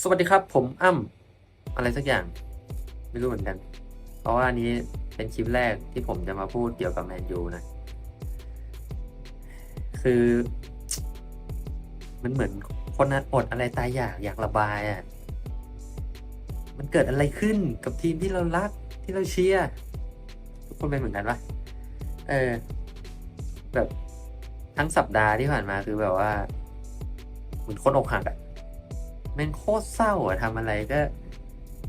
สวัสดีครับ ผมอ้ำอะไรสักอย่าง ไม่รู้เหมือนกัน เพราะว่านี้เป็นคลิปแรกที่ผมจะมาพูดเกี่ยวกับแมนยูนะ คือ มันเหมือนคนอดอะไรตายอยากอยากระบายอะ่ะ มันเกิดอะไรขึ้นกับทีมที่เรารักที่เราเชียร์ทุกคนเป็นเหมือนกันปะเออ แบบทั้งสัปดาห์ที่ผ่านมาคือแบบว่า เหมือนคนอกหักอะ แม่งโคตรเศร้าอะทำอะไรก็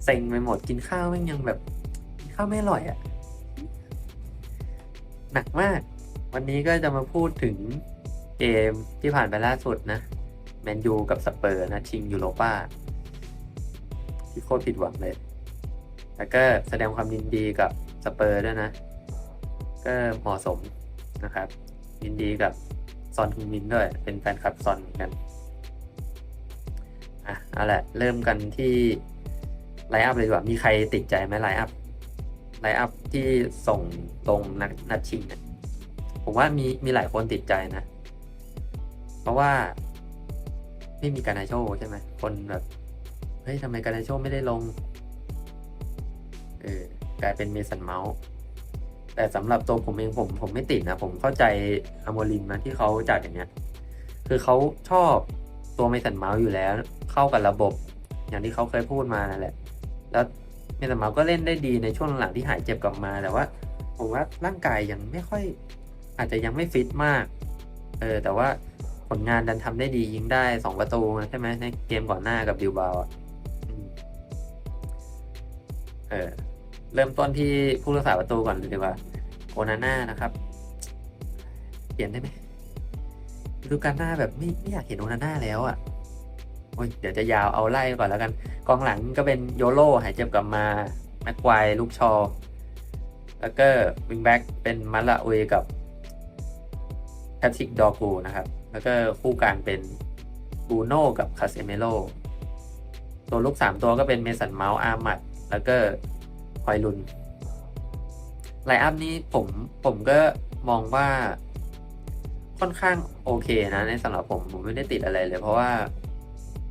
เซ็งไปหมดกินข้าวแม่งยังแบบกินข้าวไม่อร่อยอะหนักมาก วันนี้ก็จะมาพูดถึงเกมที่ผ่านไปล่าสุดนะแมนยูกับสเปอร์นะชิงยูโรป้าที่โคตรผิดหวังเลย แล้วก็แสดงความยินดีกับสเปอร์ด้วยนะ ก็เหมาะสมนะครับ ยินดีกับซอนฮึงมินด้วย เป็นแฟนคลับซอนเหมือนกัน อะเอาละ เริ่มกันที่ไลน์อัพเลยดีกว่ามีใครติดใจไหมไลน์อัพไลน์อัพที่ส่งตรงนัดนัดชิงเนี่ยผมว่ามีมีหลายคนติดใจนะ เพราะว่าไม่มีการนาโชใช่ไหมคนแบบเฮ้ยทำไมการนาโชไม่ได้ลงเออกลายเป็นเมสันเมาส์แต่สำหรับตัวผมเองผมผมไม่ติดนะ ผมเข้าใจอโมลินนะที่เขาจัดอย่างเงี้ย คือเขาชอบ ตัวเมสันเมาส์อยู่แล้ว เข้ากับระบบ อย่างที่เขาเคยพูดมานั่นแหละ แล้วเมสันเมาส์ก็เล่นได้ดีในช่วงหลังที่หายเจ็บกลับมาแต่ว่าผมว่าร่างกายยังไม่ค่อย อาจจะยังไม่ฟิตมากเออแต่ว่าผลงานดันทำได้ดียิงได้สองประตูใช่ไหมในเกมก่อนหน้ากับบิลบาอะเออเริ่มต้นที่ผู้รักษาประตูก่อนเลยดีกว่าโอนาน่านะครับ เปลี่ยนได้ไหม ดูกาลหน้าแบบไม่ไม่อยากเห็นโอนาน่าแล้วอะ่ะโอ้ยเดี๋ยวจะยาวเอาไล่ก่อนแล้วกัน กองหลังก็เป็นโยโร่หายเจ็บกลับมาแม็กควายลูกชอ แล้วก็วิงแบ็กเป็นมาลาอุยกับแพทริกดอกูนะครับ แล้วก็คู่กลางเป็นบูโน่กับคาเซเมโลตัวลูกสามตัวก็เป็นเมสันเมาส์อาร์มัดแล้วก็ฮอยลุนไลอัพนี้ผมผมก็มองว่า ค่อนข้างโอเคนะในสำหรับผมผมไม่ได้ติดอะไรเลย เพราะว่า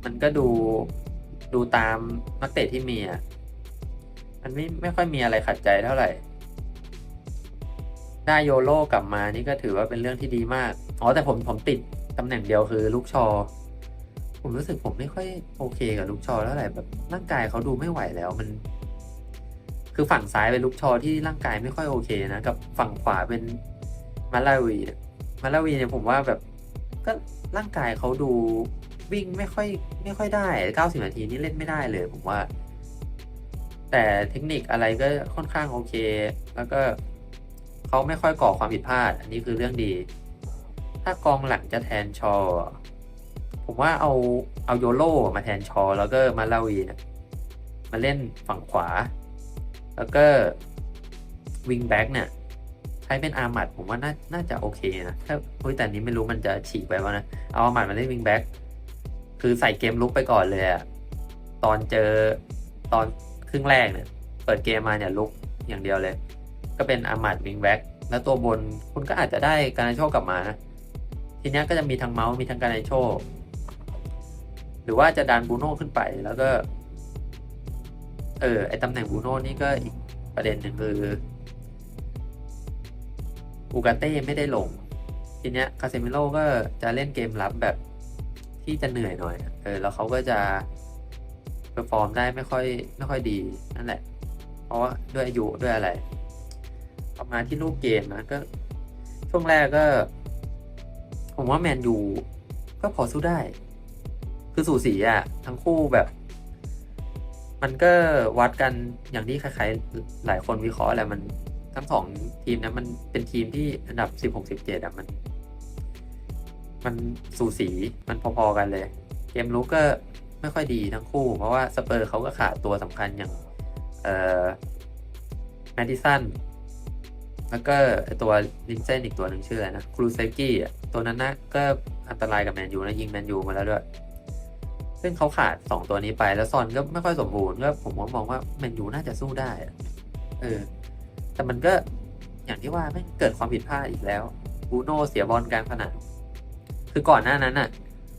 มันก็ดูดูตามนักเตะที่มีอะมันไม่ไม่ค่อยมีอะไรขัดใจเท่าไหร่ได้โยโร่กลับมานี่ก็ถือว่าเป็นเรื่องที่ดีมากอ๋อแต่ผมผมติดตำแหน่งเดียวคือลูกชอ ผมรู้สึกผมไม่ค่อยโอเคกับลูกชอเท่าไหร่แบบร่างกายเขาดูไม่ไหวแล้วมัน คือฝั่งซ้ายเป็นลูกชอที่ร่างกายไม่ค่อยโอเคนะ กับฝั่งขวาเป็นมาลาวีเนี่ย มาลาวีเนี่ยผมว่าแบบก็ร่างกายเขาดูวิ่งไม่ค่อยไม่ค่อยได้เก้าสิบนาทีนี่เล่นไม่ได้เลย ผมว่า แต่เทคนิคอะไรก็ค่อนข้างโอเค แล้วก็เขาไม่ค่อยก่อความผิดพลาด อันนี้คือเรื่องดี ถ้ากองหลังจะแทนชอ ผมว่าเอาเอาโยโรมาแทนชอ แล้วก็มาลาวีเนี่ยมาเล่นฝั่งขวา แล้วก็วิงแบ็กเนี่ย ใช้เป็นอาร์มัดผมว่าน่าน่าจะโอเคนะถ้าเฮ้ยแต่นี้ไม่รู้มันจะฉีกไปวะนะ เอาอาร์มัดมาเล่นวิงแบ็กคือใส่เกมลุกไปก่อนเลยอะตอนเจอตอนครึ่งแรกเนี่ย เปิดเกมมาเนี่ยลุกอย่างเดียวเลย ก็เป็นอาร์มัดวิงแบ็กแล้วตัวบนคุณก็อาจจะได้การนาโชกลับมานะทีนี้ก็จะมีทั้งเมาส์มีทั้งการนาโชหรือว่าจะดันบูโน่ขึ้นไปแล้วก็ เออไอตำแหน่งบูโน่นี่ก็อีกประเด็นหนึ่งคือ อูกาเต้ไม่ได้ลง ทีเนี้ยคาเซมิโลก็จะเล่นเกมรับแบบที่จะเหนื่อยหน่อย เออ แล้วเขาก็จะเปอร์ฟอร์มได้ไม่ค่อยไม่ค่อยดีนั่นแหละ เพราะว่าด้วยอายุด้วยอะไรประมาณที่ลูกเกมนะก็ ช่วงแรกก็ ผมว่าแมนยูก็พอสู้ได้ คือสูสีอะทั้งคู่แบบ มันก็วัดกันอย่างที่ใครๆหลายคนวิเคราะห์แหละมัน ทั้งสองทีมนะมันเป็นทีมที่อันดับสิบหกสิบเจ็ดอะมัน มันสูสีมันพอๆกันเลย เกมลุกก็ไม่ค่อยดีทั้งคู่ เพราะว่าสเปอร์เขาก็ขาดตัวสำคัญอย่าง เอ่อแมดดิสันแล้วก็ตัวลินเซนอีกตัวหนึ่งชื่ออะไรนะครูเซกี้ตัวนั้นนะก็อันตรายกับแมนยูนะยิงแมนยูมาแล้วด้วย ซึ่งเขาขาด 2 ตัวนี้ไปแล้วซอนก็ไม่ค่อยสมบูรณ์ก็ผมมองว่าแมนยูน่าจะสู้ได้เออ แต่มันก็อย่างที่ว่าไม่เกิดความผิดพลาดอีกแล้วบูโน่เสียบอลกลางสนามคือก่อนหน้านั้นน่ะ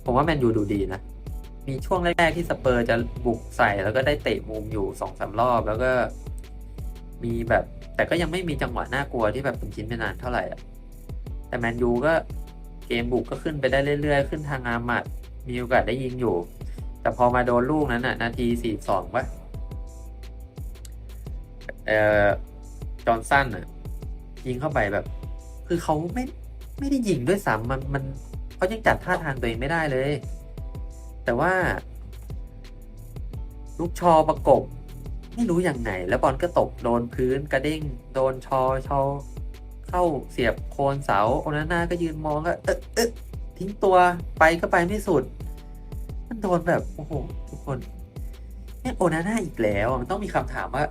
ผมว่าแมนยูดูดีนะ มีช่วงแรก ๆ ที่สเปอร์จะบุกใส่แล้วก็ได้เตะมุมอยู่สองสามรอบ แล้วก็มีแบบ แต่ก็ยังไม่มีจังหวะน่ากลัวที่แบบเป็นชิ้นเป็นนานเท่าไหร่อะ แต่แมนยูก็เกมบุกก็ขึ้นไปได้เรื่อย ๆ ขึ้นทางอามัดมีโอกาสได้ยิงอยู่ แต่พอมาโดนลูกนั้นน่ะ นาทีสี่สองวะเอ่อ จอห์นสันอะ ยิงเข้าไปแบบ คือเขาไม่ไม่ได้ยิงด้วยซ้ำมันมันเขายังจัดท่าทางตัวเองไม่ได้เลย แต่ว่า ลูกชอประกบ ไม่รู้อย่างไหนแล้วบอลก็ตกโดนพื้นกระเด้งโดนชอชอเข้าเสียบโคนเสาโอนาน่าก็ยืนมองก็เอ๊ะเอ๊ะทิ้งตัวไปก็ไปไม่สุด มันโดนแบบ โอ้โห ทุกคนเนี่ยโอนาน่าอีกแล้ว มันต้องมีคำถามว่า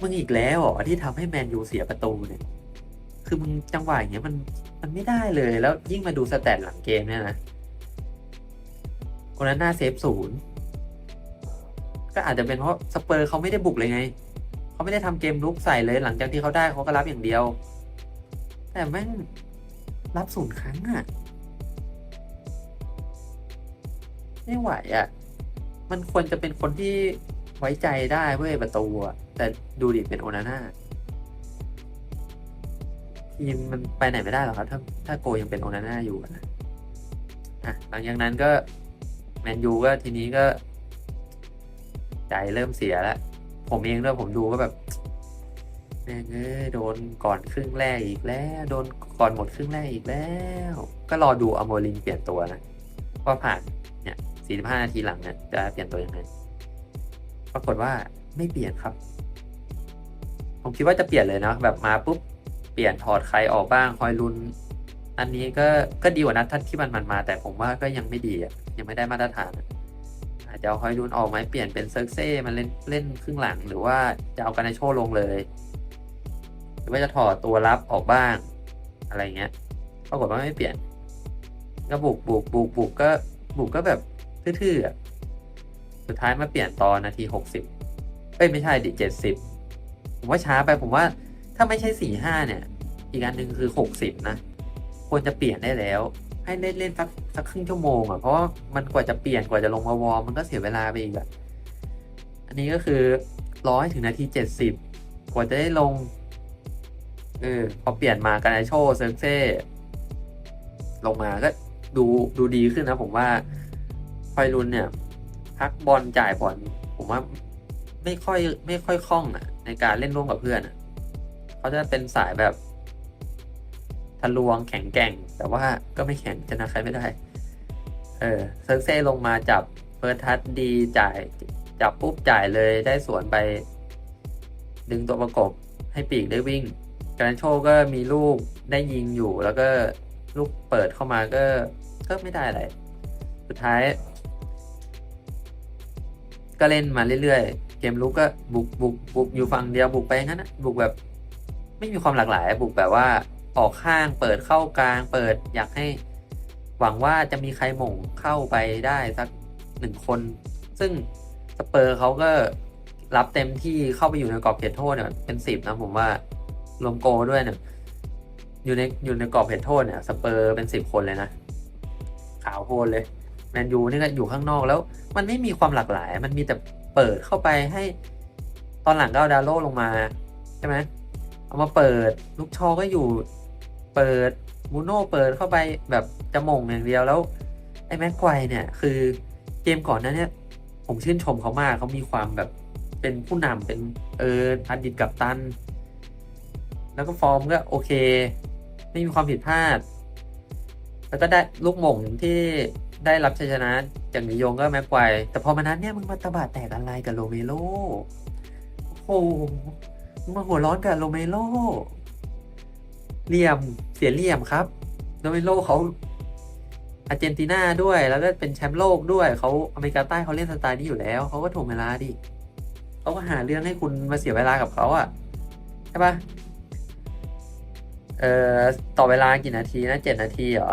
มึงอีกแล้วเหรอที่ทำให้แมนยูเสียประตูเนี่ย คือมึงจังหวะอย่างเงี้ยมันมันไม่ได้เลย แล้วยิ่งมาดูสแตทหลังเกมเนี่ยนะโอนาน่าเซฟศูนย์ก็อาจจะเป็นเพราะสเปอร์เขาไม่ได้บุกเลยไงเขาไม่ได้ทำเกมลุกใส่เลย หลังจากที่เขาได้เขาก็รับอย่างเดียว แต่แม่งรับศูนย์ครั้งอะไม่ไหวอะมันควรจะเป็นคนที่ไว้ใจได้เว้ยประตูอะ แต่ดูดิเป็นโอนาน่าทีมมันไปไหนไม่ได้หรอกครับ ถ้าถ้าโกยังเป็นโอนาน่าอยู่นะอะหลังจากนั้นก็แมนยูก็ทีนี้ก็ ใจเริ่มเสียแล้วผมเองด้วยผมดูก็แบบแม่งเอ้ยโดนก่อนครึ่งแรกอีกแล้ว โดนก่อนหมดครึ่งแรกอีกแล้ว ก็รอดูอโมรินเปลี่ยนตัวนะว่าผ่านเนี่ย 45 นาทีหลังเนี่ยจะเปลี่ยนตัวยังไงปรากฏว่าไม่เปลี่ยนครับ ผมคิดว่าจะเปลี่ยนเลยนะ แบบมาปุ๊บเปลี่ยนถอดใครออกบ้างคอยลุน อันนี้ก็ก็ดีกว่านัดทัดที่มันมันมา แต่ผมว่าก็ยังไม่ดีอะยังไม่ได้มาตรฐานอาจจะเอาคอยลุนออกไหมเปลี่ยนเป็นเซิร์กเซ่มันเล่นเล่นครึ่งหลังหรือว่าจะเอาการนโชลงเลย หรือว่าจะถอดตัวรับออกบ้าง อะไรเงี้ยปรากฏว่าไม่เปลี่ยนก็บุกบุกบุกบุกก็บุกก็แบบทื่อๆอะสุดท้ายมาเปลี่ยนตอนนาทีหกสิบเอ้ยไม่ใช่ดิเจ็ดสิบ ผมว่าช้าไปผมว่าถ้าไม่ใช่สี่ห้าเนี่ย อีกอันหนึ่งคือหกสิบนะ ควรจะเปลี่ยนได้แล้ว ให้เล่นเล่นสักสักครึ่งชั่วโมงอะเพราะว่ามันกว่าจะเปลี่ยนกว่าจะลงมาวอร์มมันก็เสียเวลาไปอีกอะอันนี้ก็คือร้อยถึงนาทีเจ็ดสิบกว่าจะได้ลงเออพอเปลี่ยนมาการไอโชเซิร์กเซ่ลงมาก็ดูดูดีขึ้นนะผมว่าคอยรุนเนี่ย พักบอลจ่ายบอลผมว่าไม่ค่อยไม่ค่อยคล่องอะ ในการเล่นร่วมกับเพื่อนเขาจะเป็นสายแบบทะลวงแข็งแกร่ง แต่ว่าก็ไม่แข็งชนะใครไม่ได้ เออเซิร์กเซ่ลงมาจับเฟิร์ทัชดีจ่ายจับปุ๊บจ่ายเลยได้สวนไป ดึงตัวประกบให้ปีกได้วิ่งการโชก็มีลูกได้ยิงอยู่แล้วก็ลูกเปิดเข้ามาก็ก็ไม่ได้อะไร สุดท้าย ก็เล่นมาเรื่อยๆ เกมลุกก็บุกบุกบุกอยู่ฝั่งเดียวบุกไปงั้นนะบุกแบบไม่มีความหลากหลาย บุกแบบว่าออกข้างเปิดเข้ากลาง เปิดอยากให้ หวังว่าจะมีใครหม่งเข้าไปได้สักหนึ่งคน ซึ่งสเปอร์เขาก็รับเต็มที่เข้าไปอยู่ในกรอบเขตโทษเนี่ยเป็นสิบนะผมว่ารวมโกด้วยเนี่ยอยู่ในอยู่ในกรอบเขตโทษเนี่ยสเปอร์เป็นสิบคนเลยนะ ขาวโพลนเลยแมนยูนี่ก็อยู่ข้างนอกแล้ว มันไม่มีความหลากหลาย มันมีแต่ เปิดเข้าไปให้ตอนหลังก็เอาดาโลลงมาใช่ไหมเอามาเปิดลูกชอก็อยู่เปิดบูโน่เปิดเข้าไปแบบจะมงอย่างเดียวแล้ว ไอ้แม็กไกวเนี่ย คือเกมก่อนนั้นเนี่ยผมชื่นชมเขามากเขามีความแบบเป็นผู้นำเป็นเอออดีตกับตัน แล้วก็ฟอร์มก็โอเค ไม่มีความผิดพลาด แล้วก็ได้ลูกหม่งที่ได้รับชัยชนะจากนิยงก็แม็กไกวแต่พอมานั้นเนี่ยมึงมาตะบาดแตกอะไรกับโรเมโลโอ้โหมึงมาหัวร้อนกับโรเมโลเหลี่ยมเสียเหลี่ยมครับโรเมโลเขาอาร์เจนตินาด้วย แล้วก็เป็นแชมป์โลกด้วยเขาอเมริกาใต้เขาเล่นสไตล์นี้อยู่แล้วเขาก็ถ่วงเวลาดิเขาก็หาเรื่องให้คุณมาเสียเวลากับเขาอะใช่ปะเอ่อต่อเวลากี่นาทีนะเจ็ดนาทีเหรอ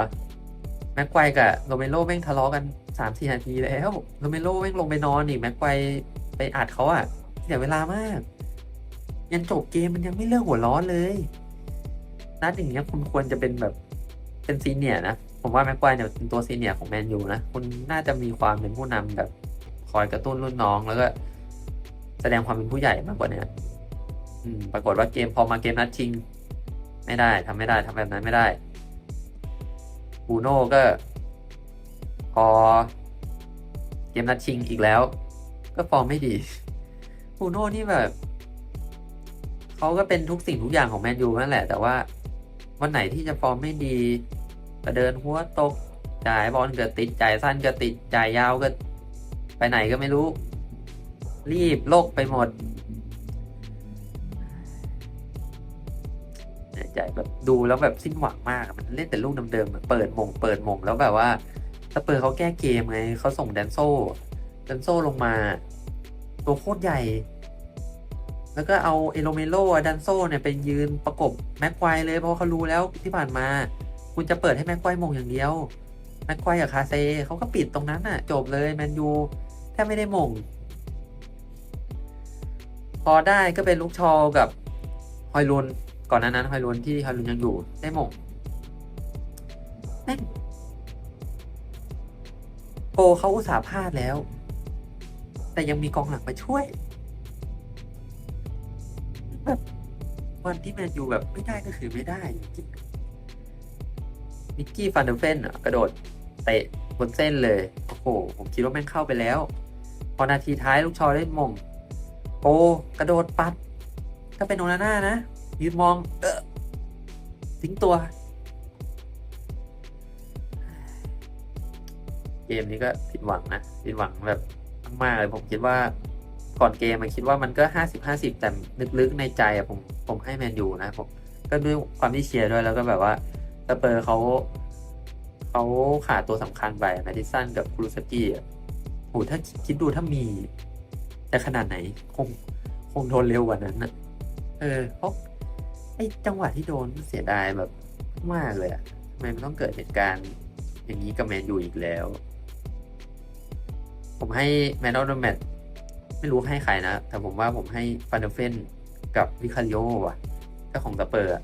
แม็กไกวกับโรเมโรแม่งทะเลาะกันสามสี่นาทีแล้วโรเมโรแม่งลงไปนอนอีกแม็กไกวไปอัดเขาอะเสียเวลามาก ยันจบเกมมันยังไม่เลิกหัวร้อนเลยนัดอย่างเงี้ยคุณควรจะเป็นแบบเป็นซีเนียนะ ผมว่าแม็กควเนี่ยเป็นตัวซีเนียของแมนยูนะคุณน่าจะมีความเป็นผู้นำแบบคอยกระตุ้นรุ่นน้องแล้วก็ แสดงความเป็นผู้ใหญ่มากกว่านี้ปรากฏว่าเกมพอมาเกมนัดชิง ไม่ได้ทำไม่ได้ทำแบบนั้นไม่ได้ บูโน่ก็ พอ เกมนัดชิงอีกแล้ว ก็ฟอร์มไม่ดีบูโน่นี่แบบเขาก็เป็นทุกสิ่งทุกอย่างของแมนยูนั่นแหละ แต่ว่า วันไหนที่จะฟอร์มไม่ดีก็เดินหัวตกจ่ายบอลก็ติดจ่ายสั้นก็ติดจ่ายยาวก็ ไปไหนก็ไม่รู้ รีบโลกไปหมด เนี่ยใจแบบดูแล้วแบบสิ้นหวังมากมันเล่นแต่ลูกเดิมๆอะเปิดมงเปิดมงแล้วแบบว่าสเปอร์เขาแก้เกมไงเขาส่งแดนโซ่แดนโซ่ลงมา ตัวโคตรใหญ่ แล้วก็เอาเอโรเมโลดันโซเนี่ยไปยืนประกบแม็กควายเลย เพราะเขารู้แล้วที่ผ่านมา คุณจะเปิดให้แม็กควายมงอย่างเดียวแม็กควายกับคาเซเขาก็ปิดตรงนั้นน่ะ จบเลยแมนยูแทบไม่ได้มง พอได้ก็เป็นลูกชอกับฮอยลุน ก่อนหน้านั้นฮอยลุนที่ฮอยลุนยังอยู่ได้มงแม่งโกเขาอุตส่าห์พลาดแล้ว แต่ยังมีกองหลังมาช่วยแบบวันที่แมนยูแบบไม่ได้ก็คือไม่ได้มิกกี้ฟันเดอร์เฟนอะกระโดดเตะบนเส้นเลย โอ้โห ผมคิดว่าแม่งเข้าไปแล้ว พอนาทีท้ายลูกชอได้มงโกกระโดดปัดถ้าเป็นโอนาน่านะ ยืนมอง เออทิ้งตัว เกมนี้ก็ผิดหวังนะผิดหวังแบบมากเลยผมคิดว่าก่อนเกมมันคิดว่ามันก็ห้าสิบห้าสิบแต่ลึกๆในใจผมผมให้แมนยูนะผมก็ด้วยความที่เชียร์ด้วยแล้วก็แบบว่าสเปอร์เขาเขาขาดตัวสำคัญไปแมดิสันกับครูสกี้อะโหถ้าคิดดูถ้ามีจะขนาดไหน คงคงโดนเร็วกว่านั้นนะเออเพราะ ไอจังหวะที่โดนเสียดายแบบมากเลยอะทำไมมันต้องเกิดเหตุการณ์อย่างนี้กับแมนยูอีกแล้ว ผมให้แมนนอลแมตไม่รู้ให้ใครนะ แต่ผมว่าผมให้ฟันเดอเฟนกับวิคาริโอว่ะ ถ้าของสเปอร์อะ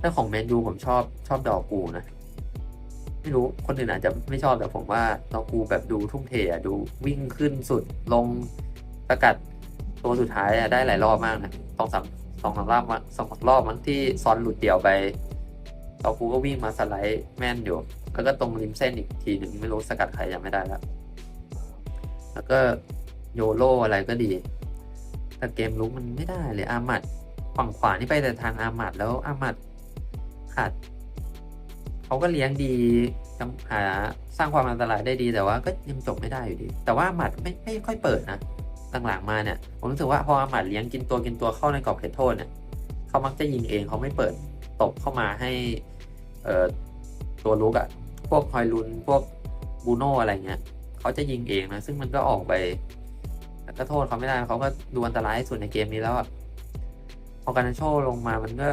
ถ้าของแมนยูผมชอบชอบดอกกูนะ ไม่รู้คนอื่นอาจจะไม่ชอบแต่ผมว่าดอกกูแบบดูทุ่มเทอะดูวิ่งขึ้นสุดลงสกัดตัวสุดท้ายอะได้หลายรอบมากนะสองสาม สองรอบมาสองรอบมั้งที่ซอนหลุดเดี่ยวไปดอกกูก็วิ่งมาสไลด์แม่นอยู่ แล้วก็ตรงริมเส้นอีกทีหนึ่งไม่รู้สกัดใครยังไม่ได้แล้ว แล้วก็โยโลอะไรก็ดี แต่เกมลุกมันไม่ได้เลยอามัดฝั่งขวานี่ไปแต่ทางอามัดแล้วอามัดขาดเขาก็เลี้ยงดีทำหาสร้างความอันตรายได้ดีแต่ว่าก็ยังจบไม่ได้อยู่ดี แต่ว่าอามัดไม่ไม่ค่อยเปิดนะ หลังๆมาเนี่ยผมรู้สึกว่าพออามัดเลี้ยงกินตัวกินตัวเข้าในกรอบเขตโทษเนี่ยเขามักจะยิงเองเขาไม่เปิดตบเข้ามาให้เอ่อตัวลุกอะพวกฮอยลุนพวกบูโนอะไรเงี้ยเขาจะยิงเองนะซึ่งมันก็ออกไปก็โทษเขาไม่ได้เขาก็ดูอันตรายสุดในเกมนี้แล้วอะพอการนโชลงมามันก็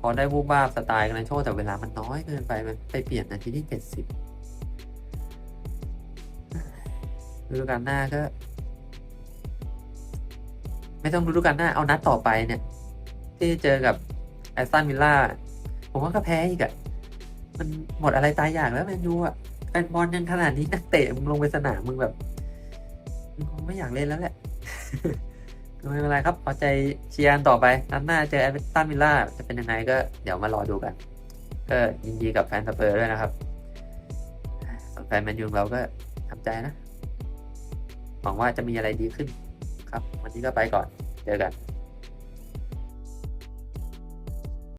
พอได้วูบวาสไตล์การนโชแต่เวลามันน้อยเกินไปมันไปเปลี่ยนนาทีที่เจ็ดสิบฤดูกาลหน้าก็ ไม่ต้องฤดูกาลหน้าเอานัดต่อไปเนี่ย ที่เจอกับแอสตันวิลล่าผมว่าก็แพ้อีกอะมันหมดอะไรตายอย่างแล้วแมนยูอะแฟนบอลยังขนาดนี้นักเตะมึงลงไปสนามมึงแบบคงไม่อยากเล่นแล้วแหละไม่เป็นไรครับเอาใจเชียร์ต่อไปนัดหน้าเจอแอตตันวิลล่าจะเป็นยังไงก็เดี๋ยวมารอดูกัน ก็ยินดีกับแฟนสเปอร์ด้วยนะครับแฟนแมนยูเราก็ทำใจนะหวังว่าจะมีอะไรดีขึ้น ครับ วันนี้ก็ไปก่อน เจอกัน